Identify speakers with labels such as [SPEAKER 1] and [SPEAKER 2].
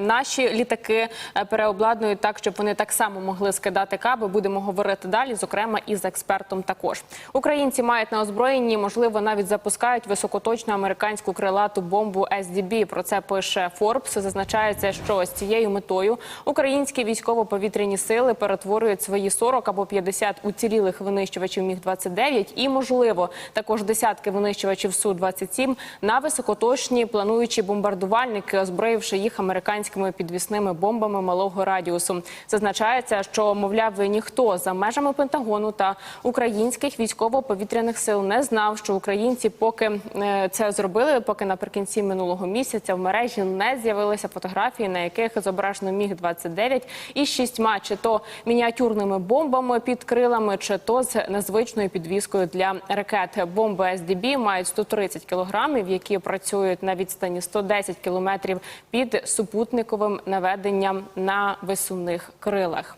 [SPEAKER 1] Наші літаки е, переобладнують так, щоб вони так само могли скидати каби. Будемо говорити далі, зокрема і з експертом. Також українці мають на озброєнні, можливо, навіть запускають високоточну американську крилату бомбу SDB. Про це пише Forbes. Зазначається, що з цією метою українські військово-повітряні сили перетворюють свої 40 або 50 уцілілих винищувачів міг 29 і, можливо, також десятки винищувачів су 27 на високоточні плануючі бомбардувальники, озброївши їх американськими підвісними бомбами малого радіусу. Зазначається, що мовляв ніхто за межами Пентагону та українських військово-повітряних сил не знав, що українці поки е, це зробили, поки наприкінці минулого місяця в мережі не з'явилися фотографії, на яких зображено міг 29 із шістьма чи то мініатюрними бомбами під крилами, чи то з незвичною підвіскою для ракет. Бомби SDB мають 130 кілограмів, які працюють на відстані 110 кілометрів під супутниковим наведенням на висувних крилах.